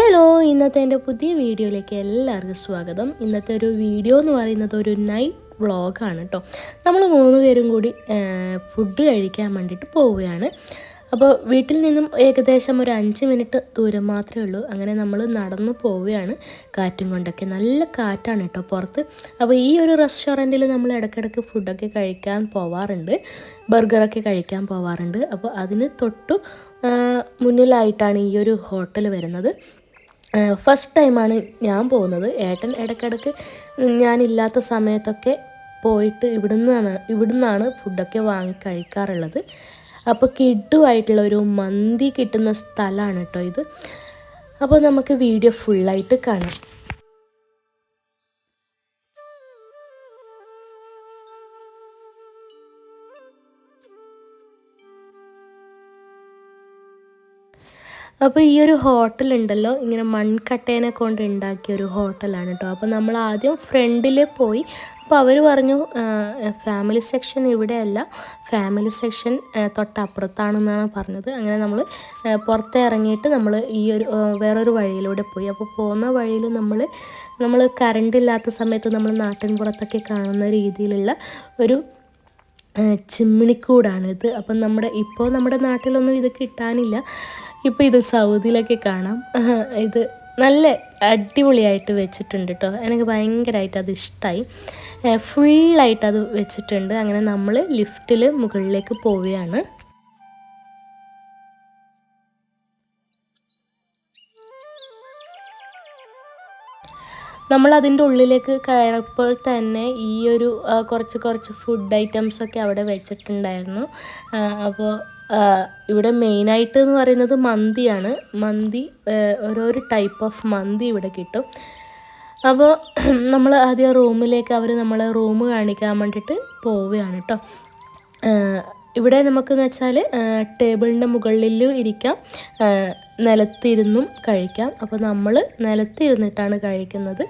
Hello ഇന്നത്തെ എന്റെ പുതിയ വീഡിയോയിലേക്ക് എല്ലാവർക്കും സ്വാഗതം. ഇന്നത്തെ ഒരു വീഡിയോ എന്ന് പറയുന്നത് ഒരു നൈറ്റ് വ്ളോഗാണ് കേട്ടോ നമ്മൾ മൂന്ന് പേരും കൂടി ഫുഡ് കഴിക്കാൻ വേണ്ടിയിട്ട് പോവുകയാണ്. അപ്പോൾ വീട്ടിൽ നിന്നും ഏകദേശം ഒരു അഞ്ച് മിനിറ്റ് ദൂരം മാത്രമേ ഉള്ളൂ. അങ്ങനെ നമ്മൾ നടന്നു പോവുകയാണ്. കാറ്റും കൊണ്ടൊക്കെ നല്ല കാറ്റാണ് കേട്ടോ പുറത്ത്. അപ്പോൾ ഈ ഒരു റെസ്റ്റോറന്റിൽ നമ്മൾ ഇടയ്ക്കിടയ്ക്ക് ഫുഡൊക്കെ കഴിക്കാൻ പോവാറുണ്ട്. ബർഗറൊക്കെ കഴിക്കാൻ പോവാറുണ്ട്. അപ്പോൾ അതിന് തൊട്ടു മുന്നിലായിട്ടാണ് ഈ ഒരു ഹോട്ടൽ വരുന്നത്. ഫസ്റ്റ് ടൈമാണ് ഞാൻ പോകുന്നത്. ഏട്ടൻ ഇടയ്ക്കിടയ്ക്ക് ഞാനില്ലാത്ത സമയത്തൊക്കെ പോയിട്ട് ഇവിടുന്നാണ് ഇവിടുന്നാണ് ഫുഡൊക്കെ വാങ്ങി കഴിക്കാറുള്ളത്. അപ്പോൾ കിഡുമായിട്ടുള്ള ഒരു മന്തി കിട്ടുന്ന സ്ഥലമാണ് കേട്ടോ ഇത്. അപ്പോൾ നമുക്ക് വീഡിയോ ഫുള്ളായിട്ട് കാണാം. അപ്പോൾ ഈ ഒരു ഹോട്ടൽ ഉണ്ടല്ലോ ഇങ്ങനെ മൺകട്ടേനെ കൊണ്ട് ഉണ്ടാക്കിയ ഒരു ഹോട്ടലാണ് കേട്ടോ അപ്പോൾ നമ്മൾ ആദ്യം ഫ്രണ്ടിൽ പോയി. അപ്പോൾ അവർ പറഞ്ഞു ഫാമിലി സെക്ഷൻ ഇവിടെയല്ല ഫാമിലി സെക്ഷൻ തൊട്ടപ്പുറത്താണെന്നാണ് പറഞ്ഞത്. അങ്ങനെ നമ്മൾ പുറത്ത് ഇറങ്ങിയിട്ട് നമ്മൾ ഈ ഒരു വേറൊരു വഴിയിലൂടെ പോയി. അപ്പോൾ പോകുന്ന വഴിയിൽ നമ്മൾ നമ്മൾ കറണ്ട് ഇല്ലാത്ത സമയത്ത് നമ്മൾ നാട്ടിൻ പുറത്തൊക്കെ കാണുന്ന രീതിയിലുള്ള ഒരു ചിമ്മിണിക്കൂടാണിത് അപ്പം നമ്മുടെ ഇപ്പോൾ നമ്മുടെ നാട്ടിലൊന്നും ഇത് കിട്ടാനില്ല. ഇപ്പോൾ ഇത് സൗദിയിലൊക്കെ കാണാം. ഇത് നല്ല അടിപൊളിയായിട്ട് വെച്ചിട്ടുണ്ട് കേട്ടോ എനിക്ക് ഭയങ്കരമായിട്ട് അത് ഇഷ്ടമായി ഫുള്ളായിട്ട് അത് വെച്ചിട്ടുണ്ട്. അങ്ങനെ നമ്മൾ ലിഫ്റ്റിൽ മുകളിലേക്ക് പോവുകയാണ്. നമ്മൾ അതിന്റെ ഉള്ളിലേക്ക് കയറപ്പോൾ തന്നെ ഈ ഒരു കുറച്ച് കുറച്ച് ഫുഡ് ഐറ്റംസൊക്കെ അവിടെ വെച്ചിട്ടുണ്ടായിരുന്നു. അപ്പോൾ ഇവിടെ മെയിനായിട്ട് എന്ന് പറയുന്നത് മന്തിയാണ്. മന്തി ഓരോരോ ടൈപ്പ് ഓഫ് മന്തി ഇവിടെ കിട്ടും. അപ്പോൾ നമ്മൾ ആദ്യം റൂമിലേക്ക് അവർ നമ്മളെ റൂം കാണിക്കാൻ വേണ്ടിയിട്ട് പോവുകയാണ് കേട്ടോ ഇവിടെ നമുക്കെന്ന് വെച്ചാൽ ടേബിളിന്റെ മുകളിലും ഇരിക്കാം. നിലത്തിരുന്നും കഴിക്കാം. അപ്പോൾ നമ്മൾ നിലത്തിരുന്നിട്ടാണ് കഴിക്കുന്നത്.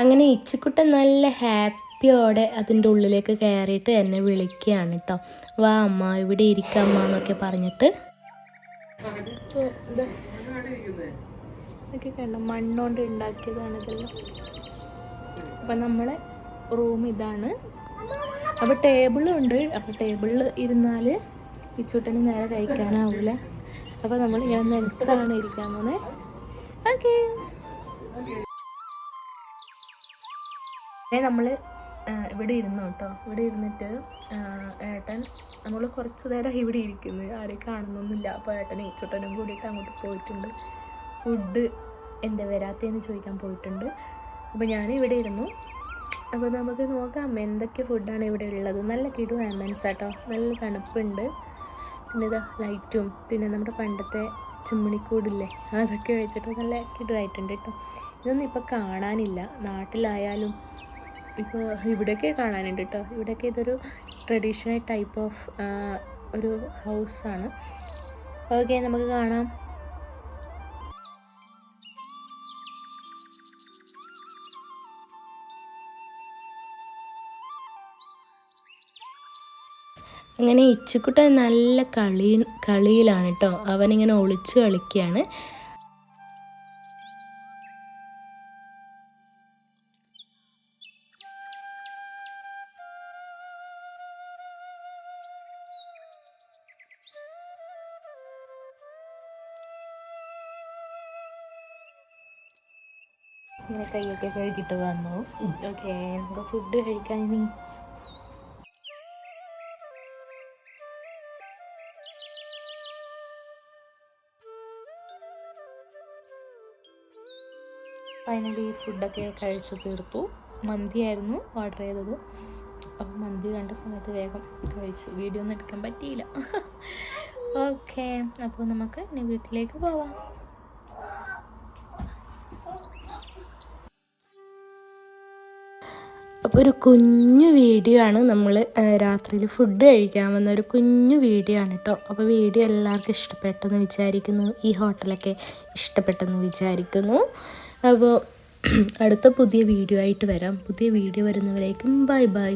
അങ്ങനെ ഇച്ചിക്കുട്ടൻ നല്ല ഹാപ്പിയോടെ അതിന്റെ ഉള്ളിലേക്ക് കയറിയിട്ട് എന്നെ വിളിക്കുകയാണ് കേട്ടോ. വാ അമ്മ ഇവിടെ ഇരിക്കാമ്മ എന്നൊക്കെ പറഞ്ഞിട്ട്. ഇതൊക്കെ കണ്ടോ? മണ്ണുകൊണ്ട് ഉണ്ടാക്കിയതാണ് അപ്പം നമ്മളെ റൂം ഇതാണ്. അപ്പോൾ ടേബിളും ഉണ്ട്. അപ്പോൾ ടേബിളിൽ ഇരുന്നാൽ ഇച്ചുട്ടന് നേരെ കഴിക്കാനാവില്ല അപ്പോൾ നമ്മൾ ഞാൻ നിലത്താണ് ഇരിക്കാൻ പോകുന്നത് ഓക്കേ നമ്മൾ ഇവിടെ ഇരുന്നു കേട്ടോ. ഇവിടെ ഇരുന്നിട്ട് ഏട്ടൻ നമ്മൾ കുറച്ച് നേരം ഇവിടെ ഇരിക്കുന്നു. ആരെയും കാണുന്നൊന്നുമില്ല. അപ്പോൾ ഏട്ടൻ ഏച്ചോട്ടനും കൂടിയിട്ട് അങ്ങോട്ട് പോയിട്ടുണ്ട്. ഫുഡ് എന്താ വരാത്തതെന്ന് ചോദിക്കാൻ പോയിട്ടുണ്ട്. അപ്പോൾ ഞാൻ ഇവിടെ ഇരുന്നു. അപ്പോൾ നമുക്ക് നോക്കാം എന്തൊക്കെ ഫുഡാണ് ഇവിടെ ഉള്ളത്. നല്ല കിടു ആംബൻസ് ആട്ടോ നല്ല തണുപ്പുണ്ട്. പിന്നെ ഇതാ ലൈറ്റും. പിന്നെ നമ്മുടെ പണ്ടത്തെ ചുമ്മണിക്കൂടില്ലേ? അതൊക്കെ വെച്ചിട്ട് നല്ല കിടുവായിട്ടുണ്ട് കേട്ടോ. ഇതൊന്നും ഇപ്പോൾ കാണാനില്ല. നാട്ടിലായാലും ഇപ്പോൾ ഇവിടെയൊക്കെ കാണാനുണ്ട് കേട്ടോ ഇവിടെയൊക്കെ ഇതൊരു ട്രഡീഷണൽ ടൈപ്പ് ഓഫ് ഒരു ഹൗസാണ് ഓക്കെ നമുക്ക് കാണാം. അങ്ങനെ ഇച്ചുക്കുട്ടൻ നല്ല കളി കളിയിലാണ് കേട്ടോ അവനിങ്ങനെ ഒളിച്ച് കളിക്കുകയാണ് ഇങ്ങനെ കൈയൊക്കെ കഴുകിട്ട് വന്നു. ഓക്കെ നമുക്ക് ഫുഡ് കഴിക്കാൻ ഇനി. ഫൈനലി ഫുഡൊക്കെ കഴിച്ച് തീർത്തു. മന്തിയായിരുന്നു ഓർഡർ ചെയ്തത്. അപ്പം മന്തി കണ്ട സമയത്ത് വേഗം കഴിച്ചു. വീഡിയോ ഒന്നും എടുക്കാൻ പറ്റിയില്ല. ഓക്കെ അപ്പോൾ നമുക്ക് ഇനി വീട്ടിലേക്ക് പോവാം. ഒരു കുഞ്ഞു വീഡിയോ ആണ് നമ്മൾ രാത്രിയിൽ ഫുഡ് കഴിക്കാൻ വന്ന ഒരു കുഞ്ഞു വീഡിയോ ആണ് കേട്ടോ അപ്പോൾ വീഡിയോ എല്ലാവർക്കും ഇഷ്ടപ്പെട്ടെന്ന് വിചാരിക്കുന്നു. ഈ ഹോട്ടലൊക്കെ ഇഷ്ടപ്പെട്ടെന്ന് വിചാരിക്കുന്നു. അപ്പോൾ അടുത്ത പുതിയ വീഡിയോ ആയിട്ട് വരാം. പുതിയ വീഡിയോ വരുന്നവരേക്കും ബൈ ബൈ.